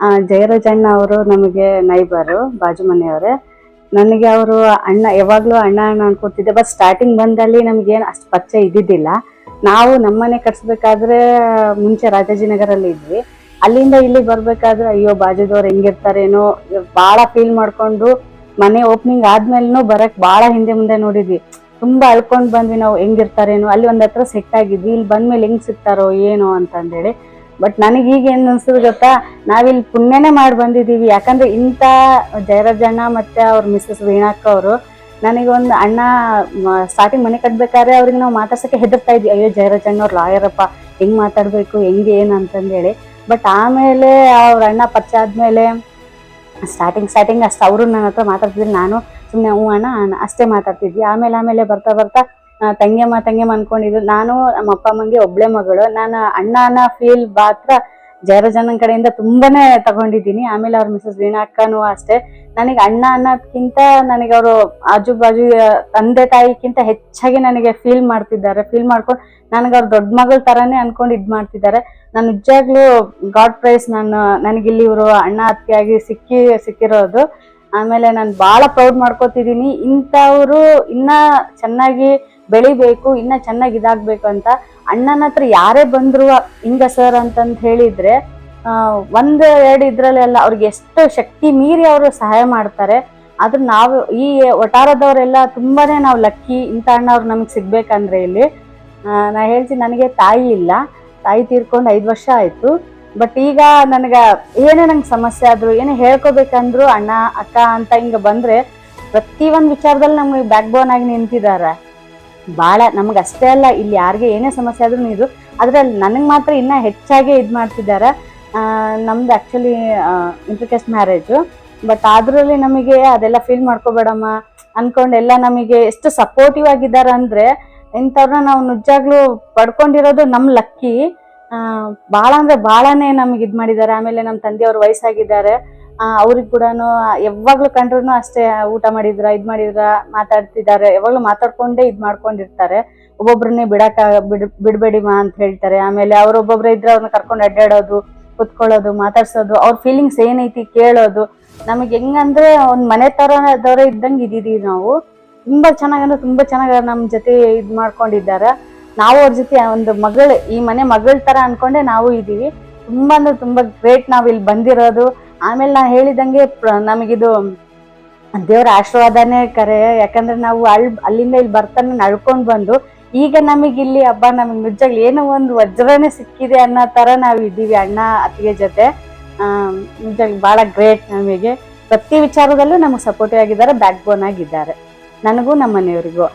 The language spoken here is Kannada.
ಆ, ಜಯರಾಜ್ ಅಣ್ಣ ಅವರು ನಮಗೆ ನೈಬರು ಬಾಜು ಮನೆಯವರೇ ನನಗೆ ಅವರು ಅಣ್ಣ ಯಾವಾಗಲೂ ಅಣ್ಣ ಅಣ್ಣ ಅನ್ಕೊತಿದ್ದೆ ಬಟ್ ಸ್ಟಾರ್ಟಿಂಗ್ ಬಂದಲ್ಲಿ ನಮಗೇನು ಅಷ್ಟು ಪಚ್ಚೆ ಇದ್ದಿದ್ದಿಲ್ಲ. ನಾವು ನಮ್ಮನೆ ಕಟ್ಸ್ಬೇಕಾದ್ರೆ ಮುಂಚೆ ರಾಜಾಜಿನಗರಲ್ಲಿ ಇದ್ವಿ. ಅಲ್ಲಿಂದ ಇಲ್ಲಿ ಬರ್ಬೇಕಾದ್ರೆ ಅಯ್ಯೋ ಬಾಜುದವ್ರು ಹೆಂಗಿರ್ತಾರೇನೋ ಭಾಳ ಫೀಲ್ ಮಾಡ್ಕೊಂಡು ಮನೆ ಓಪನಿಂಗ್ ಆದ್ಮೇಲೂ ಬರಕ್ ಭಾಳ ಹಿಂದೆ ಮುಂದೆ ನೋಡಿದ್ವಿ. ತುಂಬಾ ಅಳ್ಕೊಂಡು ಬಂದ್ವಿ ನಾವು ಹೆಂಗಿರ್ತಾರೇನೋ. ಅಲ್ಲಿ ಒಂದ್ ಹತ್ರ ಸೆಟ್ ಆಗಿದ್ವಿ. ಇಲ್ಲಿ ಬಂದ್ಮೇಲೆ ಹೆಂಗ್ ಸಿಗ್ತಾರೋ ಏನೋ ಅಂತಂದೇಳಿ. ಬಟ್ ನನಗೆ ಈಗ ಏನು ಅನ್ಸುದು ಗೊತ್ತಾ? ನಾವಿಲ್ಲಿ ಪುಣ್ಯನೇ ಮಾಡಿ ಬಂದಿದ್ದೀವಿ. ಯಾಕಂದ್ರೆ ಇಂಥ ಜಯರಾಜಣ್ಣ ಮತ್ತೆ ಅವ್ರ ಮಿಸ್ಸಸ್ ವೀಣಾಕ್ಕ ಅವರು ನನಗೆ ಒಂದು ಅಣ್ಣ ಸ್ಟಾರ್ಟಿಂಗ್ ಮನೆ ಕಟ್ಬೇಕಾದ್ರೆ ಅವ್ರಿಗೆ ನಾವು ಮಾತಾಡ್ಸೋಕೆ ಹೆದರ್ತಾ ಇದ್ವಿ. ಅಯ್ಯೋ, ಜಯರಾಜಣ್ಣ ಅವ್ರು ಲಾಯರಪ್ಪ. ಹೆಂಗ್ ಮಾತಾಡಬೇಕು? ಹೆಂಗೆ ಏನು? ಅಂತಂದೇಳಿ. ಬಟ್ ಆಮೇಲೆ ಅವ್ರ ಅಣ್ಣ ಪರಿಚಯ ಆದ್ಮೇಲೆ ಸ್ಟಾರ್ಟಿಂಗ್ ಸ್ಟಾರ್ಟಿಂಗ್ ಅಷ್ಟು ಅವರು ನನ್ನ ಹತ್ರ ಮಾತಾಡ್ತಿದ್ರು. ನಾನು ಸುಮ್ಮನೆ ಹ್ಞೂ ಅಣ್ಣ, ಅಷ್ಟೇ ಮಾತಾಡ್ತಿದ್ವಿ. ಆಮೇಲೆ ಆಮೇಲೆ ಬರ್ತಾ ಬರ್ತಾ ತಂಗಿಯಮ್ಮ ತಂಗಿಯಮ್ಮ ಅನ್ಕೊಂಡಿದ್ರು. ನಾನು ನಮ್ಮ ಅಪ್ಪ ಅಮ್ಮಂಗೆ ಒಬ್ಳೆ ಮಗಳು. ನಾನು ಅಣ್ಣ ಅನ್ನೋ ಫೀಲ್ ಮಾತ್ರ ಜಯರಜನನ ಕಡೆಯಿಂದ ತುಂಬಾನೇ ತಗೊಂಡಿದ್ದೀನಿ. ಆಮೇಲೆ ಅವ್ರ ಮಿಸಸ್ ವೀಣಾ ಅಕ್ಕನೂ ಅಷ್ಟೇ. ನನಗೆ ಅಣ್ಣ ಅನ್ನೋದ್ಕಿಂತ ನನಗೆ ಅವರು ಆಜು ಬಾಜು ತಂದೆ ತಾಯಿಗಿಂತ ಹೆಚ್ಚಾಗಿ ನನಗೆ ಫೀಲ್ ಮಾಡ್ತಿದ್ದಾರೆ. ಫೀಲ್ ಮಾಡ್ಕೊಂಡು ನನಗೆ ಅವ್ರ ದೊಡ್ಡ ಮಗಳ ತರಾನೇ ಅನ್ಕೊಂಡು ಇದ್ ಮಾಡ್ತಿದ್ದಾರೆ. ನಾನು ನಿಜವಾಗ್ಲೂ ಗಾಡ್ ಪ್ರೈಸ್ ನಾನು ನನಗಿಲ್ಲಿ ಇವರು ಅಣ್ಣ ಅತ್ತಿಯಾಗಿ ಸಿಕ್ಕಿ, ಸಿಕ್ಕಿರೋದು. ಆಮೇಲೆ ನಾನು ಭಾಳ ಪ್ರೌಡ್ ಮಾಡ್ಕೋತಿದ್ದೀನಿ. ಇಂಥವರು ಇನ್ನ ಚೆನ್ನಾಗಿ ಬೆಳಿಬೇಕು, ಇನ್ನ ಚೆನ್ನಾಗಿ ಇದಾಗ್ಬೇಕು ಅಂತ ಅಣ್ಣನ ಹತ್ರ ಯಾರೇ ಬಂದ್ರು ಹಿಂಗ ಸರ್ ಅಂತಂತ ಹೇಳಿದ್ರೆ ಒಂದ್ ಎರಡು ಇದ್ರಲ್ಲೆಲ್ಲ ಅವ್ರಿಗೆ ಎಷ್ಟು ಶಕ್ತಿ ಮೀರಿ ಅವರು ಸಹಾಯ ಮಾಡ್ತಾರೆ. ಆದ್ರೆ ನಾವು ಈ ಒಟಾರದವರೆಲ್ಲ ತುಂಬಾನೇ ನಾವು ಲಕ್ಕಿ ಇಂಥ ಅಣ್ಣವ್ರು ನಮ್ಗೆ ಸಿಗ್ಬೇಕಂದ್ರೆ ಇಲ್ಲಿ. ನಾ ಹೇಳ್ತೀನಿ ನನಗೆ ತಾಯಿ ಇಲ್ಲ. ತಾಯಿ ತೀರ್ಕೊಂಡು ಐದು ವರ್ಷ ಆಯ್ತು. ಬಟ್ ಈಗ ನನಗೆ ಏನೇ ನಂಗೆ ಸಮಸ್ಯೆ ಆದರೂ, ಏನೇ ಹೇಳ್ಕೊಬೇಕಂದ್ರು ಅಣ್ಣ, ಅಕ್ಕ ಅಂತ ಹಿಂಗೆ ಬಂದ್ರೆ ಪ್ರತಿ ಒಂದ್ ವಿಚಾರದಲ್ಲಿ ನಮಗೆ ಬ್ಯಾಕ್ ಬೋನ್ ಆಗಿ ನಿಂತಿದ್ದಾರೆ ಭಾಳ ನಮ್ಗೆ ಅಷ್ಟೇ ಅಲ್ಲ, ಇಲ್ಲಿ ಯಾರಿಗೆ ಏನೇ ಸಮಸ್ಯೆ ಆದ್ರೂ ಇದು ಅದ್ರಲ್ಲಿ ನನಗೆ ಮಾತ್ರ ಇನ್ನ ಹೆಚ್ಚಾಗಿ ಇದು ಮಾಡ್ತಿದ್ದಾರೆ ನಮ್ದು ಆ್ಯಕ್ಚುಲಿ ಇಂಟ್ರಕೆಸ್ಟ್ ಮ್ಯಾರೇಜು ಬಟ್ ಅದ್ರಲ್ಲಿ ನಮಗೆ ಅದೆಲ್ಲ ಫೀಲ್ ಮಾಡ್ಕೋಬೇಡಮ್ಮ. ಅನ್ಕೊಂಡು ಎಲ್ಲ ನಮಗೆ ಎಷ್ಟು ಸಪೋರ್ಟಿವ್ ಆಗಿದ್ದಾರೆ ಅಂದ್ರೆ ಇಂಥವ್ರನ್ನ ನಾವು ನಿಜಾಗ್ಲೂ ಪಡ್ಕೊಂಡಿರೋದು ನಮ್ ಲಕ್ಕಿ. ಭಾಳ ಅಂದ್ರೆ ಭಾಳನೇ ನಮ್ಗೆ ಇದು ಮಾಡಿದ್ದಾರೆ ಆಮೇಲೆ ನಮ್ಮ ತಂದೆಯವ್ರು ವಯಸ್ಸಾಗಿದ್ದಾರೆ. ಅವ್ರಿಗೆ ಕೂಡ ಯಾವಾಗ್ಲೂ ಕಂಡ್ರು ಅಷ್ಟೇ ಊಟ ಮಾಡಿದ್ರ, ಇದ್ ಮಾಡಿದ್ರ ಮಾತಾಡ್ತಿದ್ದಾರೆ. ಯಾವಾಗ್ಲೂ ಮಾತಾಡ್ಕೊಂಡೇ ಇದ್ ಮಾಡ್ಕೊಂಡಿರ್ತಾರೆ. ಒಬ್ಬೊಬ್ರನ್ನೇ ಬಿಡಕ, ಬಿಡ್ ಬಿಡ್ಬೇಡಿ ಮಾ ಅಂತ ಹೇಳ್ತಾರೆ. ಆಮೇಲೆ ಅವ್ರೊಬ್ಬೊಬ್ರೆ ಇದ್ರೆ ಅವ್ರನ್ನ ಕರ್ಕೊಂಡು ಅಡ್ಡಾಡೋದು, ಕುತ್ಕೊಳ್ಳೋದು, ಮಾತಾಡ್ಸೋದು, ಅವ್ರ ಫೀಲಿಂಗ್ಸ್ ಏನೈತಿ ಕೇಳೋದು. ನಮಗೆ ಹೆಂಗಂದ್ರೆ ಒಂದ್ ಮನೆ ತರದವ್ರೆ ಇದ್ದಂಗೆ ಇದ್ದೀವಿ ನಾವು. ತುಂಬಾ ಚೆನ್ನಾಗಿ ಅಂದ್ರೆ ತುಂಬಾ ಚೆನ್ನಾಗಿ ನಮ್ಮ ಜೊತೆ ಇದ್ ಮಾಡ್ಕೊಂಡಿದ್ದಾರೆ. ನಾವು ಅವ್ರ ಜೊತೆ ಒಂದು ಮಗಳು, ಈ ಮನೆ ಮಗಳ ತರ ಅನ್ಕೊಂಡೆ ನಾವು ಇದೀವಿ ತುಂಬಾ ಅಂದ್ರೆ ತುಂಬಾ ಗ್ರೇಟ್ ನಾವ್ ಇಲ್ಲಿ ಬಂದಿರೋದು. ಆಮೇಲೆ ನಾ ಹೇಳಿದಂಗೆ ನಮಗಿದು ದೇವರ ಆಶೀರ್ವಾದನೇ ಕರೆ. ಯಾಕಂದ್ರೆ ನಾವು ಅಲ್ ಅಲ್ಲಿಂದ ಇಲ್ಲಿ ಬರ್ತಾನೆ ನಡ್ಕೊಂಡು ಬಂದು, ಈಗ ನಮಗೆ ಇಲ್ಲಿ ಹಬ್ಬ, ನಮಗೆ ನಿಜಾಗ್ ಏನೋ ಒಂದು ವಜ್ರನೇ ಸಿಕ್ಕಿದೆ ಅನ್ನೋ ತರ ನಾವು ಇದ್ದೀವಿ ಅಣ್ಣ, ಅತ್ತಿಗೆ ಜೊತೆ. ನಿಜವಾಗ್ಲೂ ಬಹಳ ಗ್ರೇಟ್ ನಮಗೆ. ಪ್ರತಿ ವಿಚಾರದಲ್ಲೂ ನಮಗೆ ಸಪೋರ್ಟಿವ್ ಆಗಿದ್ದಾರೆ ಬ್ಯಾಕ್ ಬೋನ್ ಆಗಿದ್ದಾರೆ. ನನಗೂ ನಮ್ಮ ಮನೆಯವರಿಗೂ.